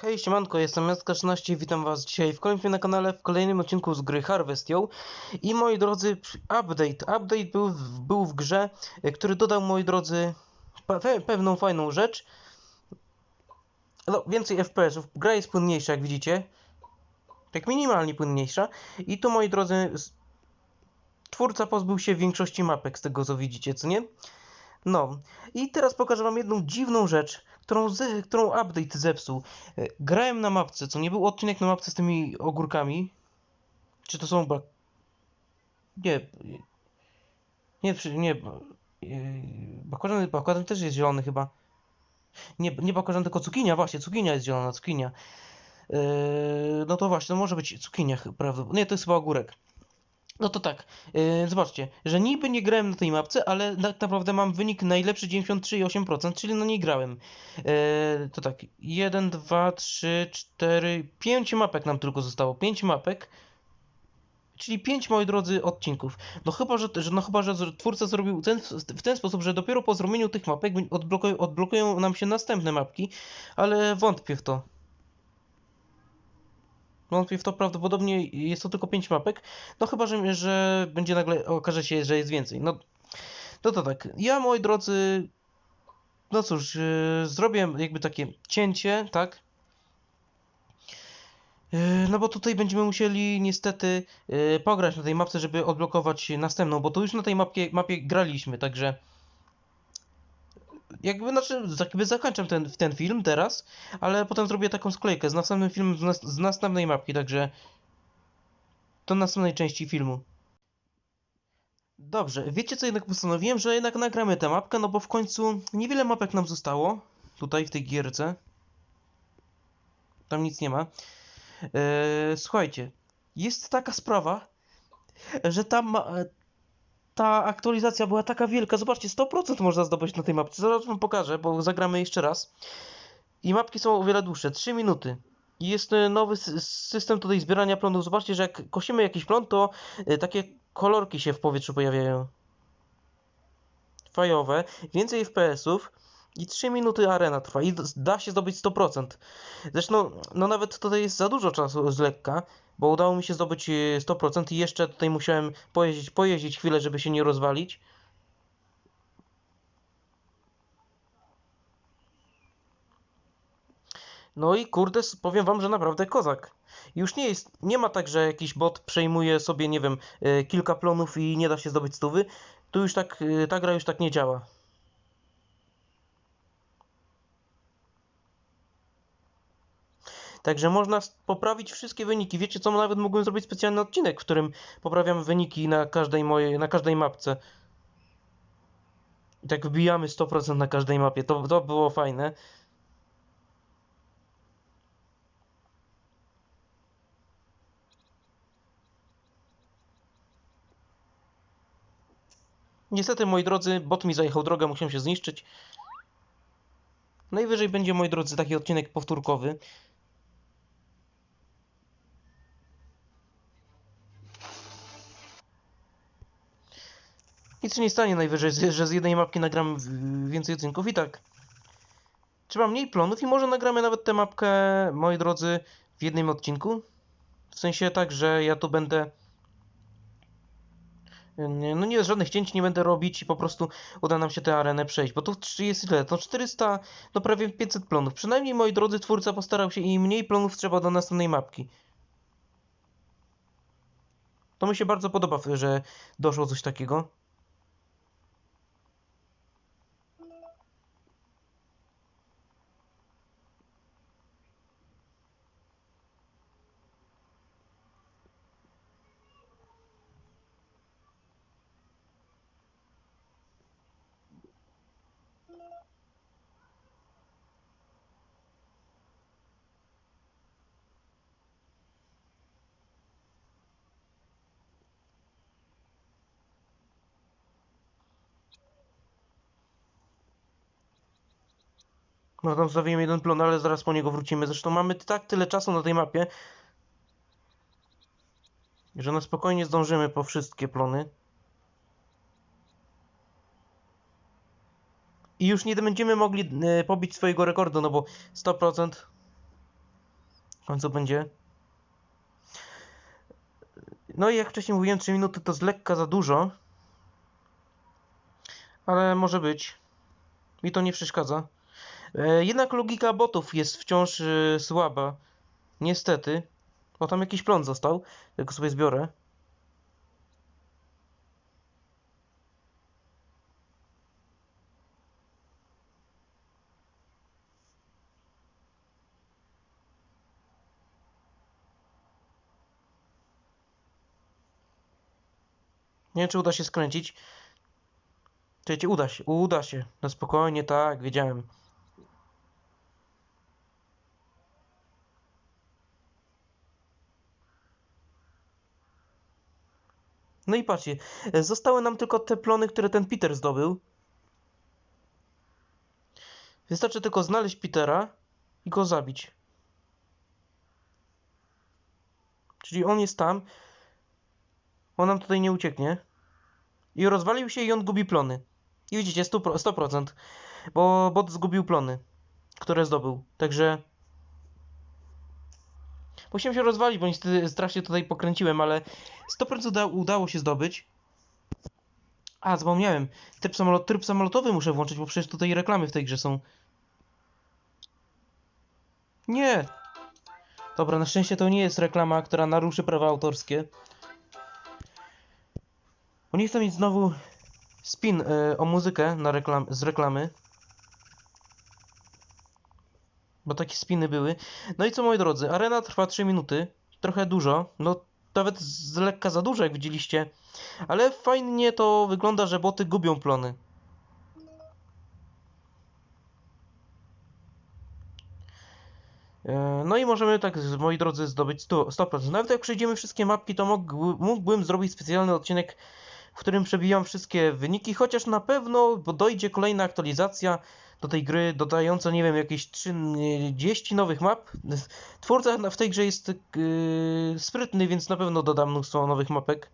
Hej, siemanko, jestem Meska13 witam was dzisiaj w kolejnym na kanale, w kolejnym odcinku z gry Harvestią. I moi drodzy, update, update był, był w grze, e, który dodał, moi drodzy, pe pewną fajną rzecz. No, więcej FPS-ów, gra jest płynniejsza, jak widzicie. Tak minimalnie płynniejsza. I tu, moi drodzy, twórca pozbył się większości mapek, z tego co widzicie, co nie? No, i teraz pokażę wam jedną dziwną rzecz, którą, ze, którą update zepsuł. E, Grałem na mapce, co nie był odcinek na mapce z tymi ogórkami. Czy to są. Nie. Nie, nie. yy, Bakłażan, bakłażan też jest zielony chyba. Nie, nie bakłażan, tylko cukinia, właśnie, cukinia jest zielona, cukinia. Yy, no to właśnie, to może być cukinia, prawda? Nie, to jest chyba ogórek. No to tak, yy, zobaczcie, że niby nie grałem na tej mapce, ale tak naprawdę mam wynik najlepszy 93,8%, czyli no nie grałem. Yy, to tak, 1, 2, 3, 4, 5 mapek nam tylko zostało, 5 mapek. Czyli 5, moi drodzy, odcinków. No chyba, że, że, no chyba, że twórca zrobił ten, w ten sposób, że dopiero po zrobieniu tych mapek odblokują, odblokują nam się następne mapki, ale wątpię w to. Wątpię w to, prawdopodobnie jest to tylko 5 mapek. No chyba, że, że będzie nagle okaże się, że jest więcej. No, no to tak. Ja, moi drodzy, no cóż, yy, zrobię jakby takie cięcie, tak? Yy, No bo tutaj będziemy musieli niestety yy, pograć na tej mapce, żeby odblokować następną, bo tu już na tej mapie, mapie graliśmy, także jakby, znaczy, jakby zakończam ten, ten film teraz, ale potem zrobię taką sklejkę z następnym filmem z, nas, z następnej mapki, także do następnej części filmu. Dobrze, wiecie co jednak postanowiłem, że jednak nagramy tę mapkę, no bo w końcu niewiele mapek nam zostało, tutaj w tej gierce. Tam nic nie ma. Eee, słuchajcie, jest taka sprawa, że ta, ma- ta aktualizacja była taka wielka. Zobaczcie, 100% można zdobyć na tej mapce. Zaraz wam pokażę, bo zagramy jeszcze raz. I mapki są o wiele dłuższe, 3 minuty. I jest e, nowy sy- system tutaj zbierania plonów. Zobaczcie, że jak kosimy jakiś plon, to e, takie kolorki się w powietrzu pojawiają. Fajowe, więcej FPS-ów i 3 minuty arena trwa i da się zdobyć 100%. Zresztą, no nawet tutaj jest za dużo czasu z lekka, bo udało mi się zdobyć e, 100% i jeszcze tutaj musiałem pojeździć, pojeździć chwilę, żeby się nie rozwalić. No i kurde, powiem wam, że naprawdę kozak. Już nie jest, nie ma tak, że jakiś bot przejmuje sobie, nie wiem, e, kilka plonów i nie da się zdobyć stówy. Tu już tak, e, ta gra już tak nie działa. Także można poprawić wszystkie wyniki. Wiecie co, nawet mógłbym zrobić specjalny odcinek, w którym poprawiam wyniki na każdej mojej, na każdej mapce. I tak wbijamy 100% na każdej mapie. To, to było fajne. Niestety, moi drodzy, bot mi zajechał drogę, musiałem się zniszczyć. Najwyżej będzie, moi drodzy, taki odcinek powtórkowy. Nic się nie stanie najwyżej, że z jednej mapki nagramy w- więcej odcinków i tak. Trzeba mniej plonów i może nagramy nawet tę mapkę, moi drodzy, w jednym odcinku. W sensie tak, że ja tu będę... No nie, żadnych cięć nie będę robić i po prostu uda nam się tę arenę przejść, bo tu jest ile? To 400, no prawie 500 plonów. Przynajmniej, moi drodzy, twórca postarał się i mniej plonów trzeba do następnej mapki. To mi się bardzo podoba, że doszło coś takiego. No tam zostawiłem jeden plon, ale zaraz po niego wrócimy. Zresztą mamy tak tyle czasu na tej mapie, że na spokojnie zdążymy po wszystkie plony. I już nie będziemy mogli e, pobić swojego rekordu, no bo 100% końcu będzie. No i jak wcześniej mówiłem, 3 minuty to z lekka za dużo. Ale może być. Mi to nie przeszkadza. E, jednak logika botów jest wciąż e, słaba. Niestety. Bo tam jakiś plon został. Tylko sobie zbiorę. Nie wiem, czy uda się skręcić. Czekajcie, uda się, uda się. No spokojnie, tak, wiedziałem. No i patrzcie, e, zostały nam tylko te plony, które ten Peter zdobył. Wystarczy tylko znaleźć Petera i go zabić. Czyli on jest tam. On nam tutaj nie ucieknie. I rozwalił się i on gubi plony. I widzicie, 100%, 100% bo bot zgubił plony, które zdobył. Także musiałem się rozwalić, bo niestety strasznie tutaj pokręciłem, ale 100% uda udało się zdobyć. A, zapomniałem. Tryb, samolot, tryb samolotowy muszę włączyć, bo przecież tutaj reklamy w tej grze są. Nie! Dobra, na szczęście to nie jest reklama, która naruszy prawa autorskie. Bo nie chcę mieć znowu spin y, o muzykę na reklam z reklamy. Bo takie spiny były. No i co moi drodzy, arena trwa 3 minuty. Trochę dużo. No nawet z lekka za dużo jak widzieliście. Ale fajnie to wygląda, że boty gubią plony. E, No i możemy tak, moi drodzy, zdobyć 100%. 100%. Nawet jak przejdziemy wszystkie mapki, to mógł, mógłbym zrobić specjalny odcinek, w którym przebijam wszystkie wyniki, chociaż na pewno bo dojdzie kolejna aktualizacja do tej gry, dodająca, nie wiem, jakieś 30 nowych map. Twórca w tej grze jest yy, sprytny, więc na pewno dodam mnóstwo nowych mapek.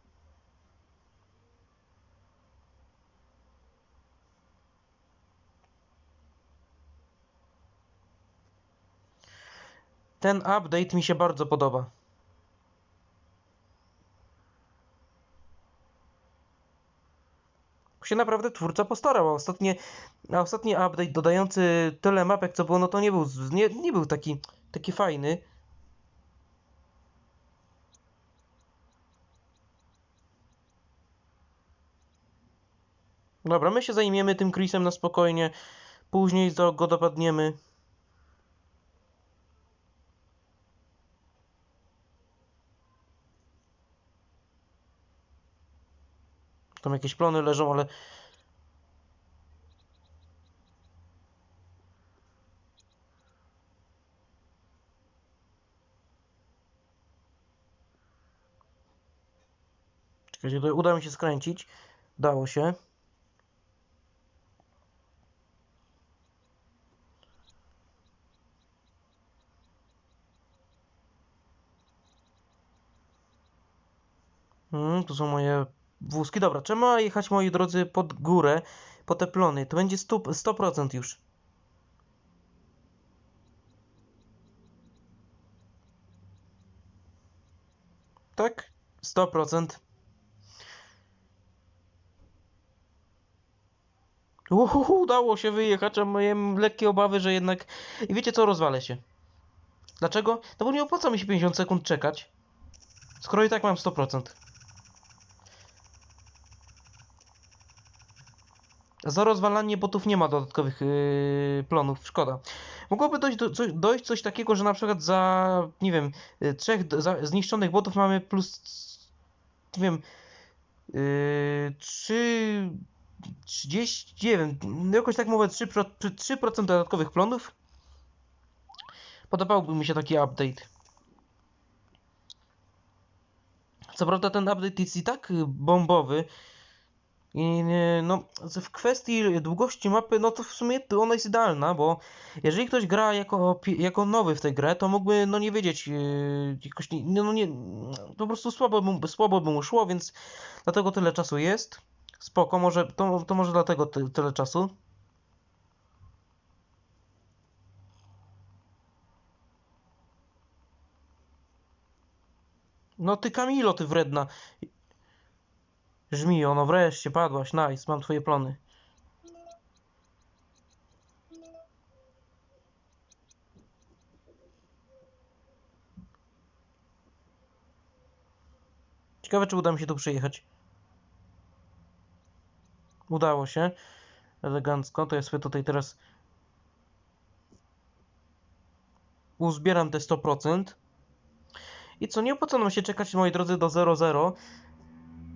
Ten update mi się bardzo podoba. Się naprawdę twórca postarał. A ostatnie, a ostatni update dodający tyle mapek co było, no to nie był, nie, nie był taki, taki fajny. Dobra, my się zajmiemy tym Chrisem na spokojnie. Później go dopadniemy. Tam jakieś plony leżą, ale... Czekajcie, tutaj uda mi się skręcić. Dało się. Hmm, tu są moje wózki. Dobra, trzeba jechać, moi drodzy, pod górę, po te plony. To będzie 100%, 100% już. Tak? 100%. Uhuhu, udało się wyjechać, a miałem lekkie obawy, że jednak... I wiecie co, rozwalę się. Dlaczego? No bo nie opłaca mi się 50 sekund czekać. Skoro i tak mam 100%. Za rozwalanie botów nie ma dodatkowych yy, plonów, szkoda. Mogłoby dojść, do, coś, dojść coś takiego, że na przykład za, nie wiem, yy, trzech za, zniszczonych botów mamy plus, nie wiem, yy, 3, 30, nie wiem, jakoś tak mówię, 3%, 3% dodatkowych plonów. Podobałby mi się taki update. Co prawda ten update jest i tak bombowy, i no, w kwestii długości mapy, no to w sumie ona jest idealna, bo jeżeli ktoś gra jako, jako nowy w tę grę, to mógłby no nie wiedzieć, yy, jakoś nie, no nie, po prostu słabo by, słabo by mu szło, więc dlatego tyle czasu jest. Spoko, może, to, to może dlatego ty, tyle czasu. No ty Kamilo, ty wredna. Żmijo, no wreszcie padłaś, nice, mam twoje plony. Ciekawe, czy uda mi się tu przyjechać. Udało się. Elegancko. To ja sobie tutaj teraz uzbieram te 100%. I co, nie opłaca się czekać, moi drodzy, do 0,0.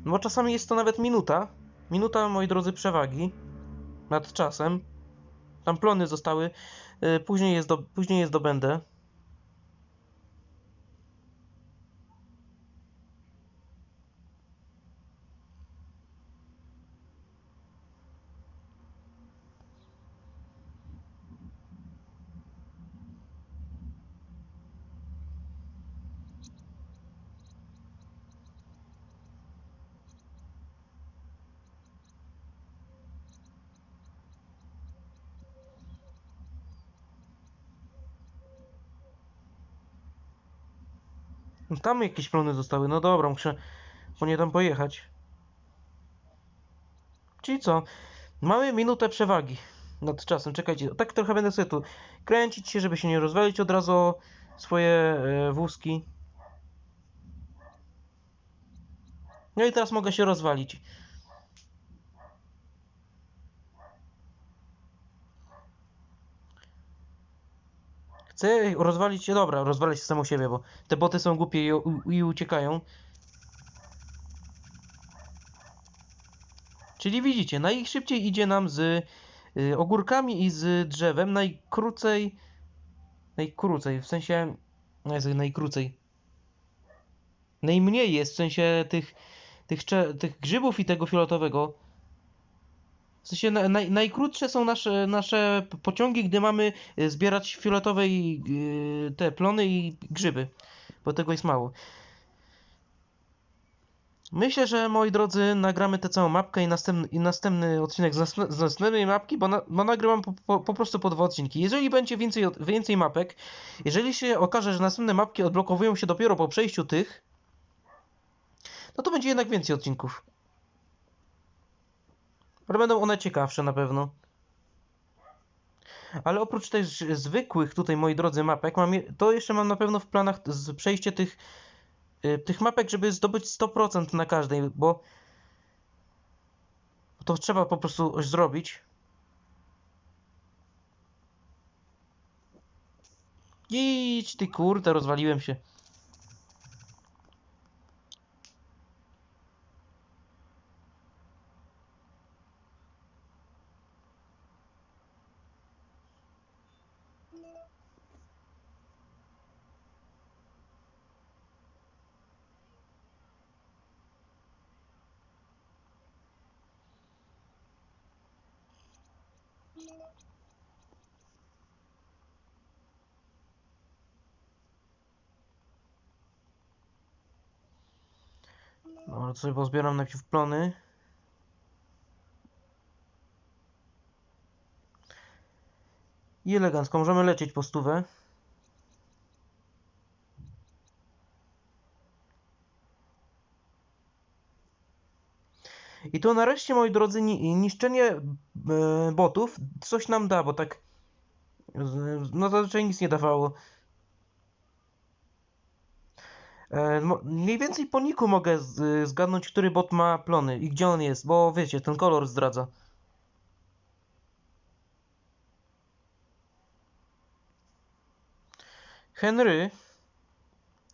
No czasami jest to nawet minuta. Minuta, moi drodzy, przewagi nad czasem. Tam plony zostały. y, Później je, zdo, później je zdobędę. Tam jakieś plony zostały. No dobra, muszę po nie tam pojechać. Czyli co? Mamy minutę przewagi nad czasem. Czekajcie, tak trochę będę sobie tu kręcić się, żeby się nie rozwalić od razu swoje e, wózki. No i teraz mogę się rozwalić. Chcę rozwalić się, dobra, rozwalę się samo siebie, bo te boty są głupie i, u- i uciekają. Czyli widzicie, najszybciej idzie nam z y, ogórkami i z drzewem, najkrócej, najkrócej, w sensie, no najkrócej, najmniej jest, w sensie tych, tych, tych grzybów i tego fioletowego. W sensie na, naj, najkrótsze są nasze, nasze pociągi, gdy mamy y, zbierać fioletowe i y, te plony i grzyby, bo tego jest mało. Myślę, że moi drodzy, nagramy tę całą mapkę i następny, i następny odcinek z, następ- z następnej mapki, bo, na, bo nagrywam po, po, po prostu po dwa odcinki. Jeżeli będzie więcej, więcej mapek, jeżeli się okaże, że następne mapki odblokowują się dopiero po przejściu tych, no to będzie jednak więcej odcinków. Ale będą one ciekawsze na pewno. Ale oprócz tych zwykłych tutaj, moi drodzy, mapek, mam to jeszcze mam na pewno w planach przejście tych, y, tych mapek, żeby zdobyć 100% na każdej, bo to trzeba po prostu zrobić. Idź ty kurde, rozwaliłem się. Dobra, to sobie pozbieram najpierw plony. I elegancko, możemy lecieć po stówę. I to nareszcie, moi drodzy, ni niszczenie e, botów coś nam da, bo tak no zazwyczaj nic nie dawało. E, mniej więcej po niku mogę zgadnąć, który bot ma plony i gdzie on jest, bo wiecie, ten kolor zdradza. Henry,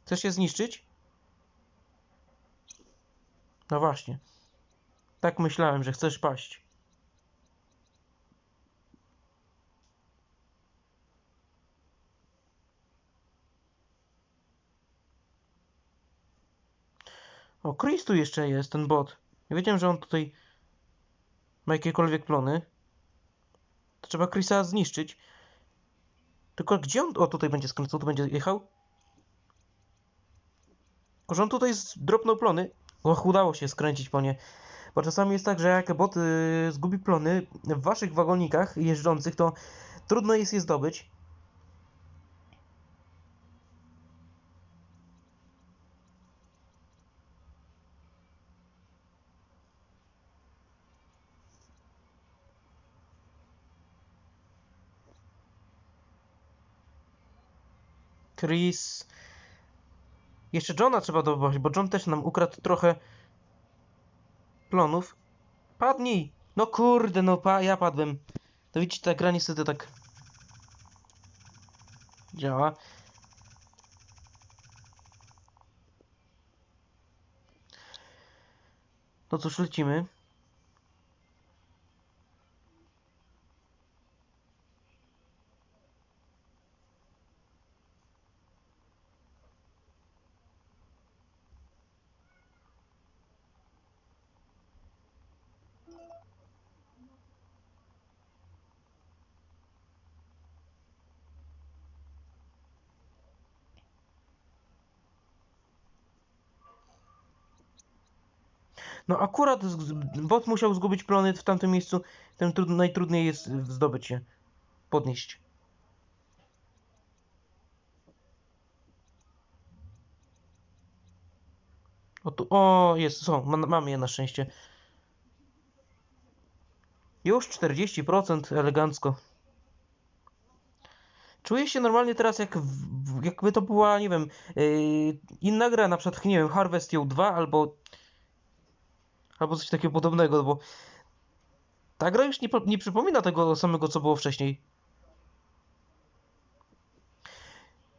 chcesz się zniszczyć? No właśnie. Tak myślałem, że chcesz paść. O, Chris tu jeszcze jest, ten bot. Nie wiedziałem, że on tutaj ma jakiekolwiek plony. To trzeba Chrisa zniszczyć. Tylko gdzie on... O, tutaj będzie skręcał, tu będzie jechał. Tylko, że on tutaj dropnął plony. Och, udało się skręcić po nie. Bo czasami jest tak, że jak bot y, zgubi plony w waszych wagonikach jeżdżących, to trudno jest je zdobyć. Chris. Jeszcze Johna trzeba dobrać, bo John też nam ukradł trochę plonów. Padnij! No kurde, no pa, ja padłem. To widzicie, ta gra niestety tak działa. No cóż, lecimy. No akurat bot musiał zgubić plony w tamtym miejscu, tym trud, najtrudniej jest zdobyć je, podnieść. O, tu, o jest, są, ma, mamy je na szczęście. Już 40%, elegancko. Czuję się normalnie teraz jak w, jakby to była, nie wiem, yy, inna gra, na przykład, nie wiem, Harvest Moon 2 albo albo coś takiego podobnego, bo ta gra już nie, nie przypomina tego samego, co było wcześniej.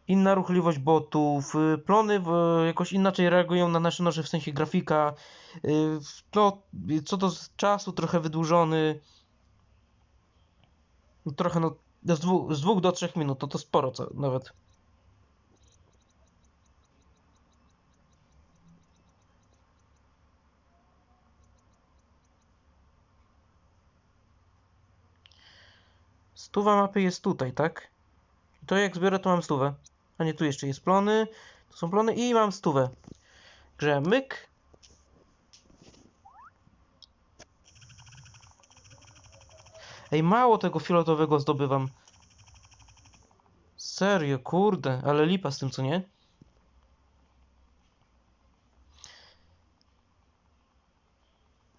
Inna ruchliwość botów, y, plony jakoś inaczej reagują na nasze noże, w sensie grafika. y, No, co do czasu, trochę wydłużony. Trochę, no, z dwóch, z dwóch do trzech minut, no to sporo co, nawet. Stuwa mapy jest tutaj, tak? I to jak zbiorę, to mam stówę. A nie, tu jeszcze jest plony. Tu są plony i mam stówę. Grze myk. Ej, mało tego fioletowego zdobywam. Serio, kurde, ale lipa z tym, co nie?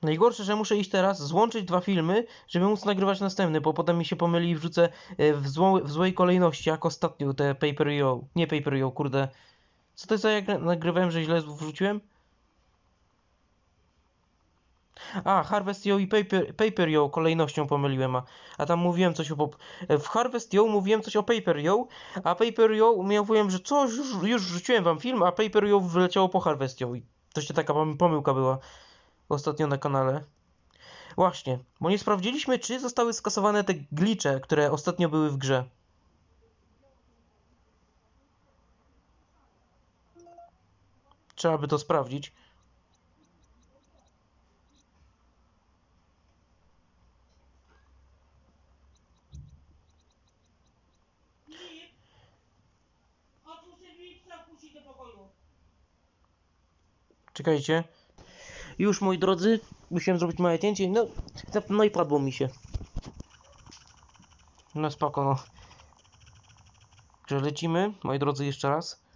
Najgorsze, że muszę iść teraz, złączyć dwa filmy, żeby móc nagrywać następny, bo potem mi się pomyli i wrzucę e, w, zło, w złej kolejności, jak ostatnio te Paper Yo. Nie Paper Yo, kurde. Co to jest jak na- nagrywałem, że źle wrzuciłem? A, Harvest Yo i Paper, Paper Yo kolejnością pomyliłem, a, a tam mówiłem coś o... e, W Harvest Yo mówiłem coś o Paper Yo, a Paper Yo mówiłem, że coś, już, już wrzuciłem wam film, a Paper Yo wyleciało po Harvest Yo i to się taka pom- pomyłka była ostatnio na kanale. Właśnie, bo nie sprawdziliśmy, czy zostały skasowane te glitche, które ostatnio były w grze. Trzeba by to sprawdzić. Czekajcie. Już, moi drodzy, musiałem zrobić małe cięcie. No, no i padło mi się. No spoko, no. Że lecimy, moi drodzy, jeszcze raz.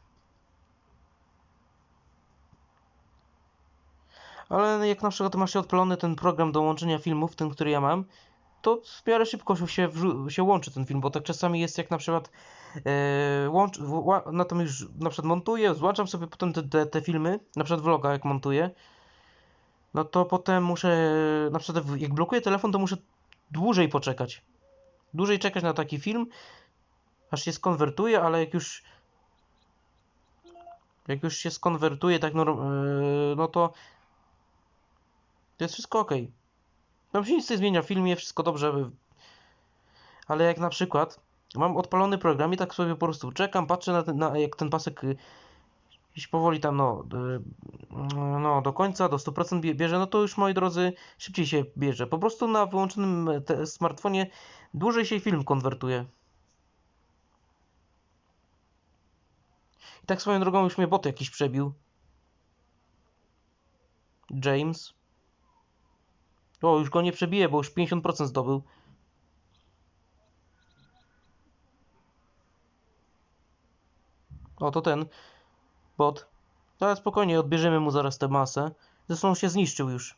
Ale jak na przykład masz odpalony ten program do łączenia filmów, ten, który ja mam, to w miarę szybko się, się łączy ten film, bo tak czasami jest jak na przykład e, łącz, w, na tym już na przykład montuję, złączam sobie potem te, te, te filmy, na przykład vloga jak montuję, no to potem muszę, na przykład jak blokuję telefon, to muszę dłużej poczekać. Dłużej czekać na taki film, aż się skonwertuje, ale jak już jak już się skonwertuje tak norm, e, no to to jest wszystko ok. Tam się nic nie zmienia w filmie, wszystko dobrze. Ale jak na przykład mam odpalony program i tak sobie po prostu czekam, patrzę na, ten, na jak ten pasek y, gdzieś powoli tam no, y, no do końca, do 100% bie- bierze, no to już moi drodzy szybciej się bierze. Po prostu na wyłączonym e, smartfonie dłużej się film konwertuje. I tak swoją drogą już mnie bot jakiś przebił. James. O, już go nie przebije, bo już 50% zdobył. O, to ten bot. Ale spokojnie, odbierzemy mu zaraz tę masę. Zresztą się zniszczył już.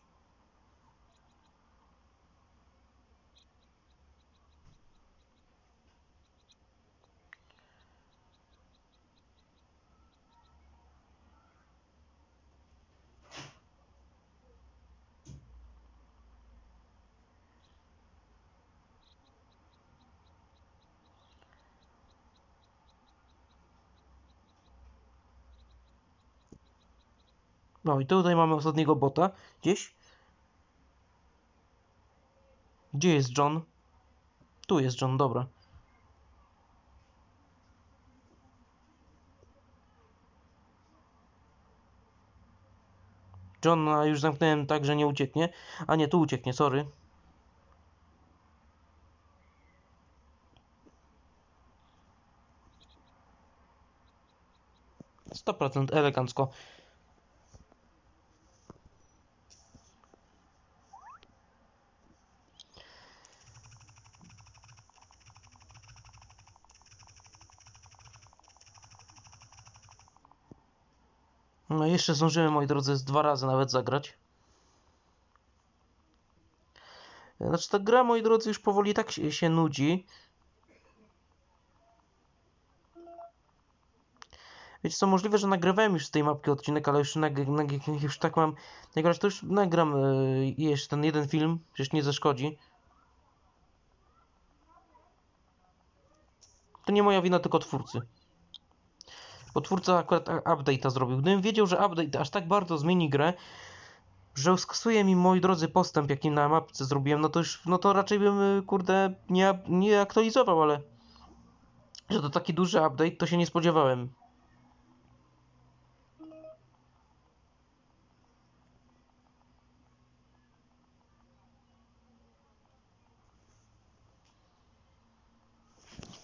No i tutaj mamy ostatniego bota. Gdzieś? Gdzie jest John? Tu jest John, dobra. John, a już zamknąłem tak, że nie ucieknie. A nie, tu ucieknie, sorry. Sto procent elegancko. No jeszcze zdążyłem, moi drodzy, z dwa razy nawet zagrać. Znaczy ta gra, moi drodzy, już powoli tak się, się nudzi. Wiecie co, możliwe, że nagrywałem już z tej mapki odcinek, ale już, nag, nag, już tak mam... Razie to już nagram yy, jeszcze ten jeden film, przecież nie zaszkodzi. To nie moja wina, tylko twórcy. Bo twórca akurat update'a zrobił. Gdybym wiedział, że update aż tak bardzo zmieni grę, że skasuje mi, moi drodzy, postęp, jaki na mapce zrobiłem, no to już, no to raczej bym, y, kurde, nie, nie aktualizował, ale że to taki duży update, to się nie spodziewałem.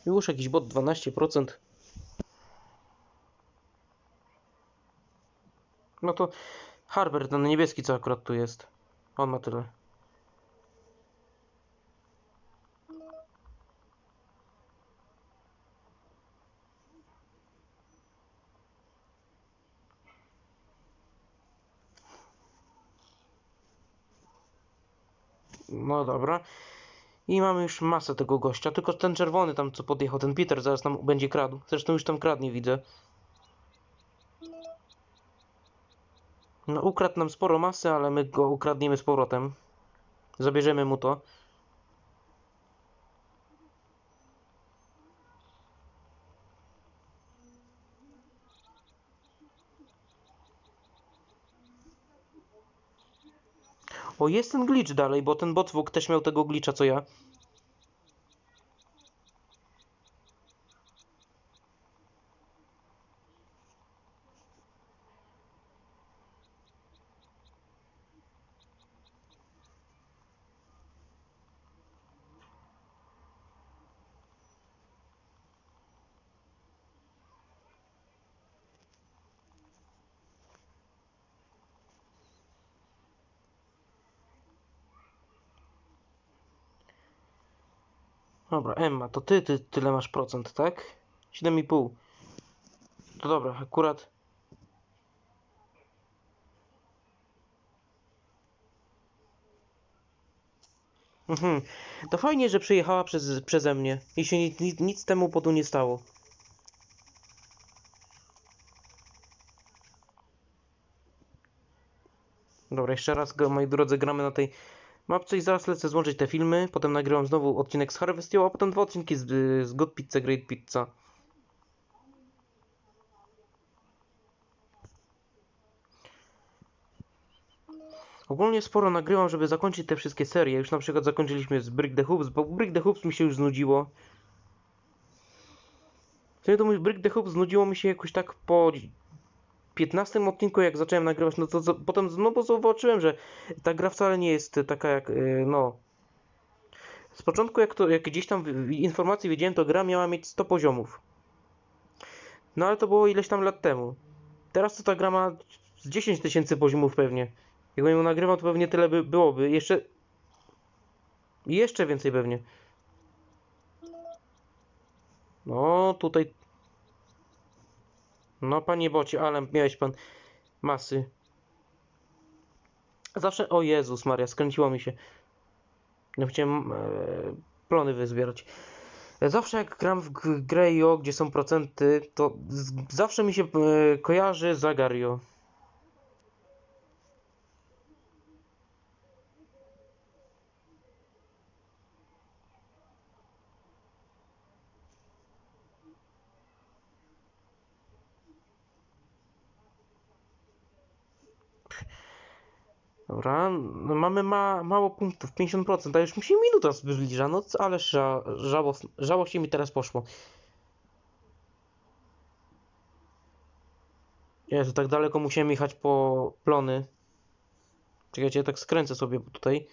Już jakiś bot 12%. No to Harbert, ten niebieski, co akurat tu jest. On ma tyle. No dobra. I mamy już masę tego gościa, tylko ten czerwony tam co podjechał, ten Peter zaraz nam będzie kradł. Zresztą już tam kradnie widzę. No ukradł nam sporo masy, ale my go ukradniemy z powrotem. Zabierzemy mu to. O, jest ten glitch dalej, bo ten botwóg też miał tego glitcha co ja. Dobra, Emma, to ty, ty tyle masz procent, tak? 7,5. To dobra, akurat. Mhm. To fajnie, że przyjechała przez, przeze mnie i się nic, nic, temu podu nie stało. Dobra, jeszcze raz, moi drodzy, gramy na tej mapce i zaraz lecę złączyć te filmy. Potem nagrywam znowu odcinek z Harvestio, a potem dwa odcinki z, z Good Pizza, Great Pizza. Ogólnie sporo nagrywam, żeby zakończyć te wszystkie serie. Już na przykład zakończyliśmy z Brick the Hoops, bo Brick the Hoops mi się już znudziło. W sumie to mój Brick the Hoops znudziło mi się jakoś tak po 15 odcinku, jak zacząłem nagrywać, no to, to potem znowu zobaczyłem, że ta gra wcale nie jest taka jak, yy, no... Z początku, jak, to, jak gdzieś tam informacji wiedziałem, to gra miała mieć 100 poziomów. No ale to było ileś tam lat temu. Teraz to ta gra ma z 10 tysięcy poziomów pewnie. Jakbym ją nagrywał, to pewnie tyle by byłoby. Jeszcze... Jeszcze więcej pewnie. No, tutaj... No, panie bocie, ale miałeś pan masy. Zawsze... O Jezus Maria, skręciło mi się. No, chciałem e, plony wyzbierać. Zawsze jak gram w grę gdzie są procenty, to zawsze mi się e, kojarzy Zagario. Dobra, no mamy ma, mało punktów, 50%, a już mi się minuta zbliża, no ale ża, żałost, żałośnie mi teraz poszło. Jezu, tak daleko musiałem jechać po plony. Czekajcie, ja tak skręcę sobie tutaj.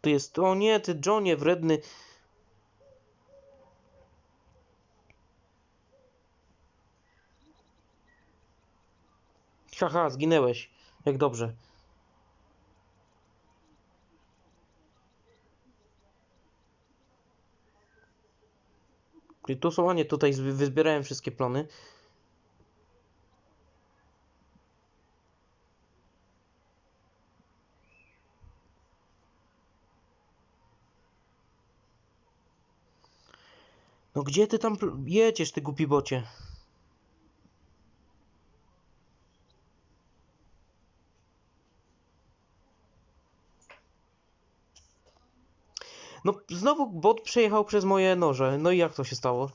Tu jest, o nie, ty Johnie, wredny. Haha, zginęłeś. Jak dobrze. Czyli tu są, a nie, tutaj wyzbierałem wszystkie plony. No gdzie ty tam jedziesz, ty głupi bocie? No znowu bot przejechał przez moje noże. No i jak to się stało?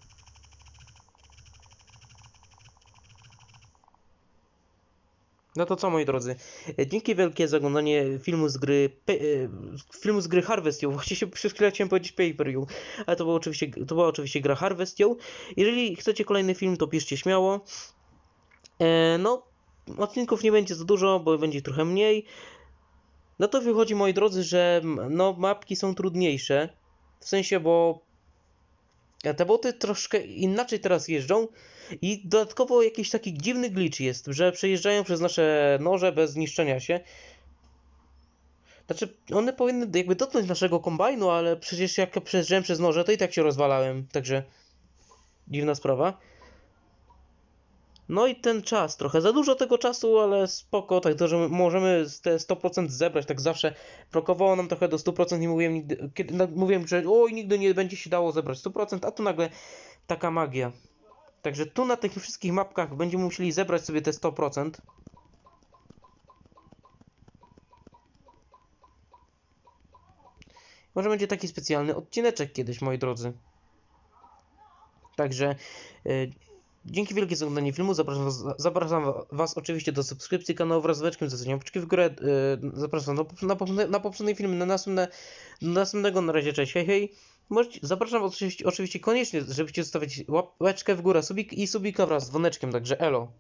No to co moi drodzy, E, dzięki wielkie za oglądanie filmu z gry pe, filmu z gry Harvestio. Właśnie się przez chwilę chciałem powiedzieć Pay Per View, ale to była oczywiście to była oczywiście gra Harvestio. Jeżeli chcecie kolejny film, to piszcie śmiało. E, no odcinków nie będzie za dużo, bo będzie trochę mniej. No to wychodzi moi drodzy, że no mapki są trudniejsze. W sensie, bo te boty troszkę inaczej teraz jeżdżą i dodatkowo jakiś taki dziwny glitch jest, że przejeżdżają przez nasze noże bez zniszczenia się. Znaczy, one powinny jakby dotknąć naszego kombajnu, ale przecież jak przejeżdżałem przez noże, to i tak się rozwalałem, także dziwna sprawa. No i ten czas, trochę za dużo tego czasu, ale spoko, tak to, że możemy te 100% zebrać, tak zawsze brakowało nam trochę do 100% i mówiłem, nigdy, kiedy, mówiłem, że oj, nigdy nie będzie się dało zebrać 100%, a tu nagle taka magia. Także tu na tych wszystkich mapkach będziemy musieli zebrać sobie te 100%. Może będzie taki specjalny odcineczek kiedyś, moi drodzy. Także e, dzięki wielkie za oglądanie filmu. Zapraszam was, zapraszam was oczywiście do subskrypcji kanału wraz z łeczkiem, za łapeczki w górę. E, zapraszam na, poprzednie- na, poprzednie- na poprzedni film, na następne, do następnego. Na razie, cześć, hej, hej. Możecie, zapraszam oczywiście, oczywiście koniecznie, żebyście zostawić łap, łeczkę w górę subik, i subika wraz z dzwoneczkiem, także elo.